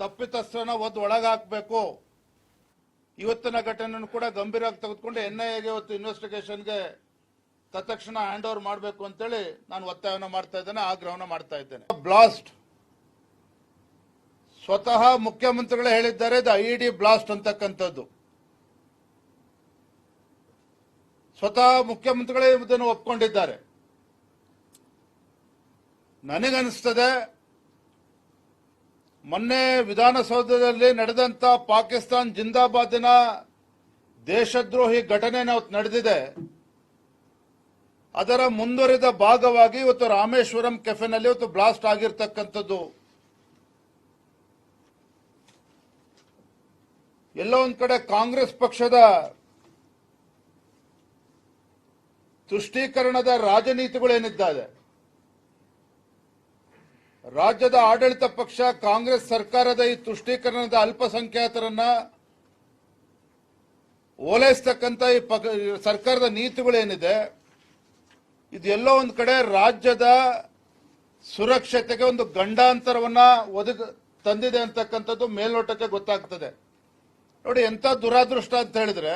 ತಪ್ಪಿತಸ್ಥರನ್ನ ಒದ್ದು ಒಳಗಾಕ್ಬೇಕು. ಇವತ್ತಿನ ಘಟನೆಯನ್ನು ಕೂಡ ಗಂಭೀರವಾಗಿ ತೆಗೆದುಕೊಂಡು ಎನ್ ಐ ಎಗೆ ಇವತ್ತು ಇನ್ವೆಸ್ಟಿಗೇಷನ್ಗೆ ತತ್ಕ್ಷಣ ಹ್ಯಾಂಡ್ ಓವರ್ ಮಾಡಬೇಕು ಅಂತೇಳಿ ನಾನು ಒತ್ತಾಯವನ್ನು ಮಾಡ್ತಾ ಇದ್ದೇನೆ, ಆಗ್ರಹವನ್ನು ಮಾಡ್ತಾ ಇದ್ದೇನೆ. ಬ್ಲಾಸ್ಟ್ ಸ್ವತಃ ಮುಖ್ಯಮಂತ್ರಿಗಳೇ ಹೇಳಿದ್ದಾರೆ, ಇದು ಐ ಬ್ಲಾಸ್ಟ್ ಅಂತಕ್ಕಂಥದ್ದು. ಸ್ವತಃ ಮುಖ್ಯಮಂತ್ರಿಗಳೇ ಇದನ್ನು ಒಪ್ಕೊಂಡಿದ್ದಾರೆ. ನನಗನ್ನಿಸ್ತದೆ ಮೊನ್ನೆ ವಿಧಾನಸೌಧದಲ್ಲಿ ನಡೆದಂತ ಪಾಕಿಸ್ತಾನ್ ಜಿಂದಾಬಾದಿನ ದೇಶದ್ರೋಹಿ ಘಟನೆ ನಡೆದಿದೆ. ಅದರ ಮುಂದುವರಿದ ಭಾಗವಾಗಿ ಇವತ್ತು ರಾಮೇಶ್ವರಂ ಕೆಫೆನಲ್ಲಿ ಇವತ್ತು ಬ್ಲಾಸ್ಟ್ ಆಗಿರ್ತಕ್ಕಂಥದ್ದು. ಎಲ್ಲ ಒಂದ್ ಕಡೆ ಕಾಂಗ್ರೆಸ್ ಪಕ್ಷದ ತುಷ್ಟೀಕರಣದ ರಾಜನೀತಿಗಳೇನಿದ್ದಾರೆ ರಾಜ್ಯದ ಆಡಳಿತ ಪಕ್ಷ ಕಾಂಗ್ರೆಸ್ ಸರ್ಕಾರದ ಈ ತುಷ್ಟೀಕರಣದ ಅಲ್ಪಸಂಖ್ಯಾತರನ್ನ ಓಲೈಸ್ತಕ್ಕಂಥ ಈ ಸರ್ಕಾರದ ನೀತಿಗಳೇನಿದೆ, ಇದೆಲ್ಲೋ ಒಂದು ಕಡೆ ರಾಜ್ಯದ ಸುರಕ್ಷತೆಗೆ ಒಂದು ಗಂಡಾಂತರವನ್ನ ಒದಗ, ತಂದಿದೆ ಅಂತಕ್ಕಂಥದ್ದು ಮೇಲ್ನೋಟಕ್ಕೆ ಗೊತ್ತಾಗ್ತದೆ. ನೋಡಿ ಎಂತ ದುರಾದೃಷ್ಟ ಅಂತ ಹೇಳಿದ್ರೆ,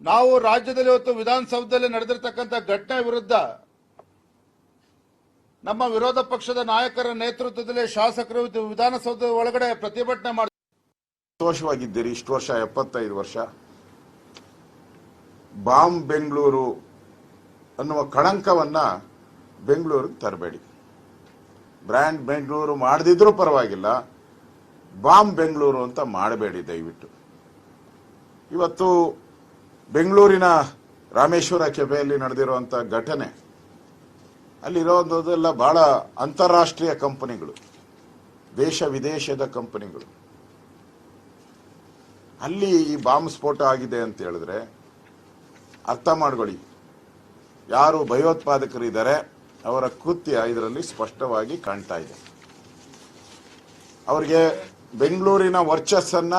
ನಾವು ರಾಜ್ಯದಲ್ಲಿ ಇವತ್ತು ವಿಧಾನಸೌಧದಲ್ಲಿ ನಡೆದಿರ್ತಕ್ಕಂಥ ಘಟನೆ ವಿರುದ್ಧ ನಮ್ಮ ವಿರೋಧ ಪಕ್ಷದ ನಾಯಕರ ನೇತೃತ್ವದಲ್ಲಿ ಶಾಸಕರು ವಿಧಾನಸೌಧದ ವಿಧಾನಸೌಧ ಒಳಗಡೆ ಪ್ರತಿಭಟನೆ ಮಾಡಿ ಸಂತೋಷವಾಗಿದ್ದೀರಿ. ಇಷ್ಟು ವರ್ಷ ಎಪ್ಪತ್ತೈದು ವರ್ಷ. ಬಾಂಬ್ ಬೆಂಗಳೂರು ಅನ್ನುವ ಕಳಂಕವನ್ನ ಬೆಂಗಳೂರಿಗೆ ತರಬೇಡಿ. ಬ್ರ್ಯಾಂಡ್ ಬೆಂಗಳೂರು ಮಾಡದಿದ್ರೂ ಪರವಾಗಿಲ್ಲ. ಬಾಂಬ್ ಬೆಂಗಳೂರು ಅಂತ ಮಾಡಬೇಡಿ ದಯವಿಟ್ಟು. ಇವತ್ತು ಬೆಂಗಳೂರಿನ ರಾಮೇಶ್ವರ ಕೆಫೆಯಲ್ಲಿ ನಡೆದಿರುವಂಥ ಘಟನೆ ಅಲ್ಲಿರೋದೆಲ್ಲ ಬಹಳ ಅಂತಾರಾಷ್ಟ್ರೀಯ ಕಂಪನಿಗಳು, ದೇಶ ವಿದೇಶದ ಕಂಪನಿಗಳು. ಅಲ್ಲಿ ಈ ಬಾಂಬ್ ಸ್ಫೋಟ ಆಗಿದೆ ಅಂತ ಹೇಳಿದ್ರೆ ಅರ್ಥ ಮಾಡ್ಕೊಳ್ಳಿ. ಯಾರು ಭಯೋತ್ಪಾದಕರಿದ್ದಾರೆ ಅವರ ಕೃತ್ಯ ಇದರಲ್ಲಿ ಸ್ಪಷ್ಟವಾಗಿ ಕಾಣ್ತಾ ಇದೆ. ಅವರಿಗೆ ಬೆಂಗಳೂರಿನ ವರ್ಚಸ್ಸನ್ನ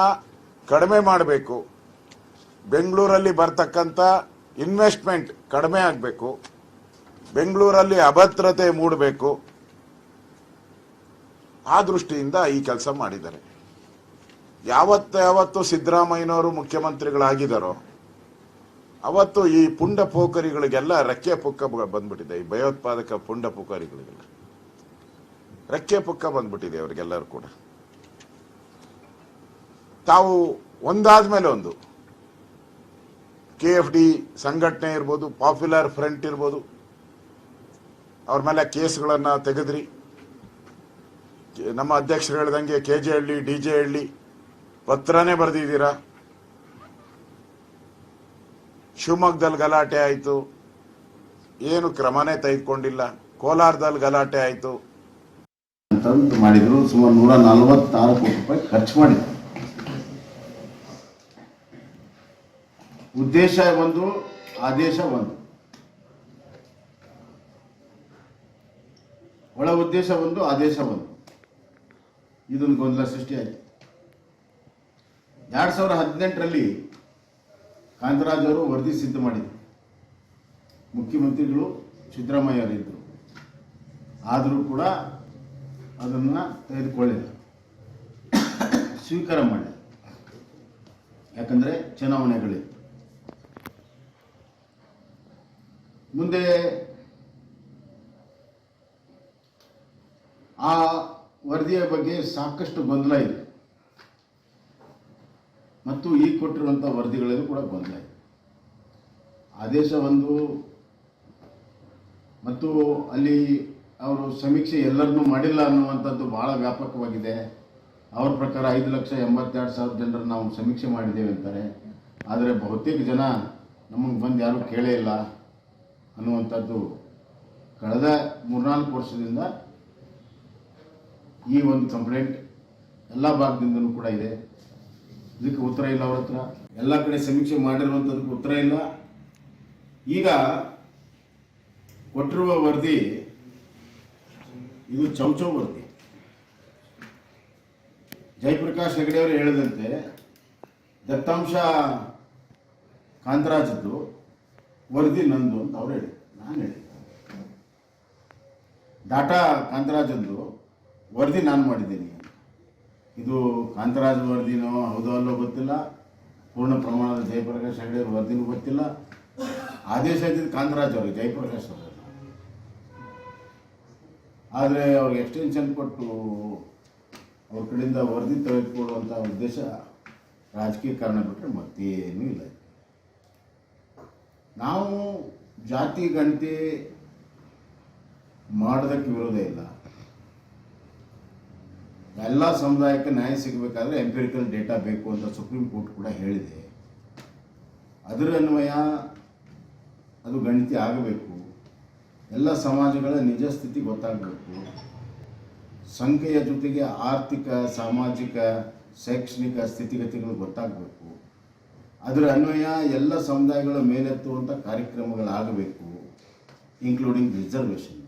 ಕಡಿಮೆ ಮಾಡಬೇಕು. ಬೆಂಗಳೂರಲ್ಲಿ ಬರ್ತಕ್ಕಂಥ ಇನ್ವೆಸ್ಟ್ಮೆಂಟ್ ಕಡಿಮೆ ಆಗಬೇಕು. ಬೆಂಗಳೂರಲ್ಲಿ ಅಭದ್ರತೆ ಮೂಡಬೇಕು ಆ ದೃಷ್ಟಿಯಿಂದ ಈ ಕೆಲಸ ಮಾಡಿದ್ದಾರೆ. ಯಾವತ್ತ ಯಾವತ್ತು ಸಿದ್ದರಾಮಯ್ಯನವರು ಮುಖ್ಯಮಂತ್ರಿಗಳಾಗಿದ್ದಾರೋ, ಅವತ್ತು ಈ ಪುಂಡ ಪೋಖರಿಗಳಿಗೆಲ್ಲ ರೆಕ್ಕೆ ಪುಕ್ಕ ಬಂದ್ಬಿಟ್ಟಿದೆ, ಈ ಭಯೋತ್ಪಾದಕ ಪುಂಡ ಪೋಖರಿಗಳಿಗೆಲ್ಲ ರೆಕ್ಕೆ ಪುಕ್ಕ ಬಂದ್ಬಿಟ್ಟಿದೆ ಅವರಿಗೆಲ್ಲರೂ ಕೂಡ. ತಾವು ಒಂದಾದ ಮೇಲೆ ಒಂದು. ಕೆ ಎಫ್ ಡಿ ಸಂಘಟನೆ ಇರ್ಬೋದು, ಪಾಪ್ಯುಲರ್ ಫ್ರಂಟ್ ಇರ್ಬೋದು ಅವ್ರ ಮೇಲೆ ಕೇಸ್ಗಳನ್ನ ತೆಗೆದ್ರಿ. ನಮ್ಮ ಅಧ್ಯಕ್ಷರು ಹೇಳ್ದಂಗೆ K J Halli, D J Halli, ಪತ್ರನೇ ಬರೆದಿದ್ದೀರಾ? ಶಿವಮೊಗ್ಗದಲ್ಲಿ ಗಲಾಟೆ ಆಯಿತು. ಏನು ಕ್ರಮನೇ ತೆಗೆದುಕೊಂಡಿಲ್ಲ. ಕೋಲಾರದಲ್ಲಿ ಗಲಾಟೆ ಆಯಿತು. ಮಾಡಿದ್ರು ಸುಮಾರು ನೂರ ನಲವತ್ತಾರು ಕೋಟಿ ರೂಪಾಯಿ ಖರ್ಚು ಮಾಡಿದ್ರು. ಉದ್ದೇಶ ಒಂದು ಆದೇಶ ಒಂದು ಒಳ ಉದ್ದೇಶ ಒಂದು ಆದೇಶ ಒಂದು ಇದೊಂದು ಗೊಂದಲ ಸೃಷ್ಟಿಯಾಯಿತು. ಎರಡು ಸಾವಿರದ ಹದಿನೆಂಟರಲ್ಲಿ ಕಾಂತರಾಜ್ ಅವರು ವರದಿ ಸಿದ್ಧ ಮಾಡಿದ್ರು. ಮುಖ್ಯಮಂತ್ರಿಗಳು ಸಿದ್ದರಾಮಯ್ಯ ಅವರಿದ್ದರು. ಆದರೂ ಕೂಡ ಅದನ್ನು ತೆಗೆದುಕೊಳ್ಳಿಲ್ಲ ಸ್ವೀಕಾರ ಮಾಡಿ ಯಾಕಂದರೆ ಚುನಾವಣೆಗಳಿತ್ತು. ಮುಂದೆ ಆ ವರದಿಯ ಬಗ್ಗೆ ಸಾಕಷ್ಟು ಗೊಂದಲ ಇದೆ. ಮತ್ತು ಈಗ ಕೊಟ್ಟಿರುವಂಥ ವರದಿಗಳಲ್ಲೂ ಕೂಡ ಗೊಂದಲ ಇದೆ. ಆದೇಶ ಒಂದು ಮತ್ತು ಅಲ್ಲಿ ಅವರು ಸಮೀಕ್ಷೆ ಎಲ್ಲರನ್ನೂ ಮಾಡಿಲ್ಲ ಅನ್ನುವಂಥದ್ದು ಭಾಳ ವ್ಯಾಪಕವಾಗಿದೆ. ಅವ್ರ ಪ್ರಕಾರ ಐದು ಲಕ್ಷ ಎಂಬತ್ತೆರಡು ಸಾವಿರ ಜನರನ್ನು ನಾವು ಸಮೀಕ್ಷೆ ಮಾಡಿದ್ದೇವೆ ಅಂತಾರೆ. ಆದರೆ ಬಹುತೇಕ ಜನ ನಮಗೆ ಬಂದು ಯಾರೂ ಕೇಳೇ ಇಲ್ಲ ಅನ್ನುವಂಥದ್ದು ಕಳೆದ ಮೂರ್ನಾಲ್ಕು ವರ್ಷದಿಂದ ಈ ಒಂದು ಕಂಪ್ಲೇಂಟ್ ಎಲ್ಲ ಭಾಗದಿಂದಲೂ ಕೂಡ ಇದೆ. ಇದಕ್ಕೆ ಉತ್ತರ ಇಲ್ಲ ಅವ್ರ ಹತ್ರ. ಎಲ್ಲ ಕಡೆ ಸಮೀಕ್ಷೆ ಮಾಡಿರುವಂಥದಕ್ಕೆ ಉತ್ತರ ಇಲ್ಲ. ಈಗ ಕೊಟ್ಟಿರುವ ವರದಿ, ಇದು ಚೌಚೌ ವರದಿ. ಜಯಪ್ರಕಾಶ್ ಹೆಗಡೆ ಅವರು ಹೇಳಿದಂತೆ, ದತ್ತಾಂಶ ಕಾಂತರಾಜದ್ದು ವರದಿ ನಂದು ಅಂತ ಅವ್ರು ಹೇಳಿ ನಾನು ಹೇಳಿ ಡಾಟಾ ಕಾಂತರಾಜದ್ದು ವರದಿ ನಾನು ಮಾಡಿದ್ದೀನಿ. ಇದು ಕಾಂತರಾಜ್ ವರದಿನೋ ಹೌದೋ ಅಲ್ಲೋ ಗೊತ್ತಿಲ್ಲ. ಪೂರ್ಣ ಪ್ರಮಾಣದ ಜಯಪ್ರಕಾಶ್ ಹೆಗಡೆ ವರದಿನೂ ಗೊತ್ತಿಲ್ಲ. ಆದೇಶ ಇದ್ದಿದ್ದು ಕಾಂತರಾಜ್ ಅವರು, ಜಯಪ್ರಕಾಶ್ ಅವರು. ಆದರೆ ಅವ್ರಿಗೆ ಎಕ್ಸ್ಟೆನ್ಷನ್ ಕೊಟ್ಟು ಅವ್ರ ಕಡೆಯಿಂದ ವರದಿ ತೆಗೆದುಕೊಳ್ಳುವಂಥ ಉದ್ದೇಶ ರಾಜಕೀಯ ಕಾರಣ ಬಿಟ್ಟರೆ ಮತ್ತೇನೂ ಇಲ್ಲ. ನಾವು ಜಾತಿ ಗಣತಿ ಮಾಡೋದಕ್ಕೆ ವಿರೋಧ ಇಲ್ಲ. ಎಲ್ಲ ಸಮುದಾಯಕ್ಕೆ ನ್ಯಾಯ ಸಿಗಬೇಕಾದ್ರೆ ಎಂಪಿರಿಕಲ್ ಡೇಟಾ ಬೇಕು ಅಂತ ಸುಪ್ರೀಂ ಕೋರ್ಟ್ ಕೂಡ ಹೇಳಿದೆ. ಅದರ ಅನ್ವಯ ಅದು ಗಣತಿ ಆಗಬೇಕು. ಎಲ್ಲ ಸಮಾಜಗಳ ನಿಜ ಸ್ಥಿತಿ ಗೊತ್ತಾಗಬೇಕು. ಸಂಖ್ಯೆಯ ಜೊತೆಗೆ ಆರ್ಥಿಕ, ಸಾಮಾಜಿಕ, ಶೈಕ್ಷಣಿಕ ಸ್ಥಿತಿಗತಿಗಳು ಗೊತ್ತಾಗಬೇಕು. ಅದರ ಅನ್ವಯ ಎಲ್ಲ ಸಮುದಾಯಗಳ ಮೇಲೆತ್ತುವಂಥ ಕಾರ್ಯಕ್ರಮಗಳಾಗಬೇಕು ಇನ್ಕ್ಲೂಡಿಂಗ್ ರಿಸರ್ವೇಷನ್